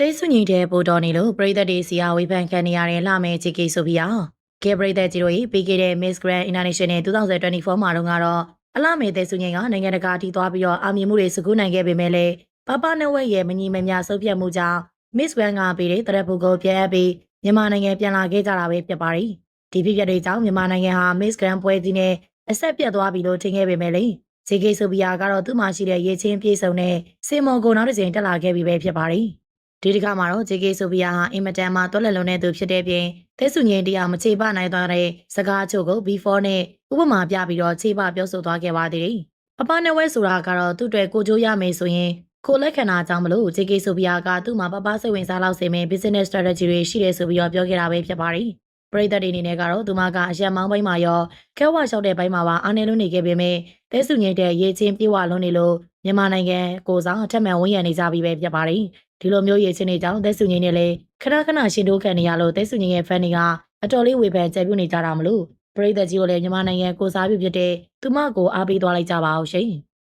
သိစုညီတဲ့ပိုတော်နေလို့ပရိသတ်တွေစီအားဝေဖန်ခံနေရတဲ့လှမယ်ချီကီဆိုဖီယာကဲပရိသတ်ကြီးတို့၏ပြီးခဲ့တဲ့ Miss Grand International 2024မှာတော့ကတော့အလှမယ်သိစုညီကနိုင်ငံတကာထိသွားပြီးတော့အာမြင်မှုတွေစကူးနိုင်ခဲ့ပေမဲ့လည်းပပနဝက်ရဲ့မညီမမျှဆုပ်ပြတ်မှုကြောင့် Miss Grand ကပေးတဲ့တရက်ဘူးကိုပြန်အပ်ပြီးမြန်မာနိုင်ငံပြန်လာခဲ့ကြတာပဲဖြစ်ပါတယ်ဒီဖြစ်ပျက်တွေကြောင့်မြန်မာနိုင်ငံဟာ Miss Grand ပွဲကြီးနဲ့အဆက်ပြတ်သွားပြီလို့ထင်ခဲ့ပေမဲ့လည်းချီကီဆိုဖီယာကတော့သူ့မှာရှိတဲ့ရေချင်းပြေဆုံးတဲ့စင်မော်ကိုနောက်တစ်ချိန်တက်လာခဲ့ပြီပဲဖြစ်ပါတယ် ဒီတစ်ခါမှာတော့ JK ဆိုဖီယာဟာအင်မတန်မှတွက်လက်လုံးတဲ့သူဖြစ်တဲ့ပြင်သက်စုငင်တရားမချေပနိုင်သွားတဲ့စကားချို့ကို B4 နဲ့ဥပမာပြပြီးတော့ချေပပြောဆိုသွားခဲ့ပါသေးတယ်။ပပနဝဲဆိုတာကတော့သူ့အတွက်ကိုကြိုးရမယ်ဆိုရင်ကိုလက်ခံတာကြောင့်မလို့ JK ဆိုဖီယာကသူ့မှာပပစိတ်ဝင်စားလောက်စေမယ့် business strategy တွေရှိတယ်ဆိုပြီးတော့ပြောခဲ့တာပဲဖြစ်ပါတယ်။ပရိသတ်တွေအနေနဲ့ကတော့သူမကအရက်မောင်းပိုင်းမှာရောကဲဝါလျှောက်တဲ့ပိုင်းမှာပါအားနေလို့နေခဲ့ပေမဲ့သက်စုငင်တဲ့ရေချင်းပြေဝလုံးနေလို့မြန်မာနိုင်ငံကိုစားအထက်မှန်ဝန်ရံနေကြပြီပဲဖြစ်ပါတယ်။ ဒီလိုမျိုးရေချင်းတွေကြောင့်သက်စုငင်နဲ့လည်းခဏခဏရှင်တိုးခံနေရလို့သက်စုငင်ရဲ့ fan တွေကအတော်လေးဝေဖန်ကြံပြနေကြတာမလို့ပရိသတ်ကြီးကိုလည်းမြန်မာနိုင်ငံကိုစားပြုဖြစ်တဲ့သူမကိုအားပေးသွားလိုက်ကြပါအောင်ရှင်။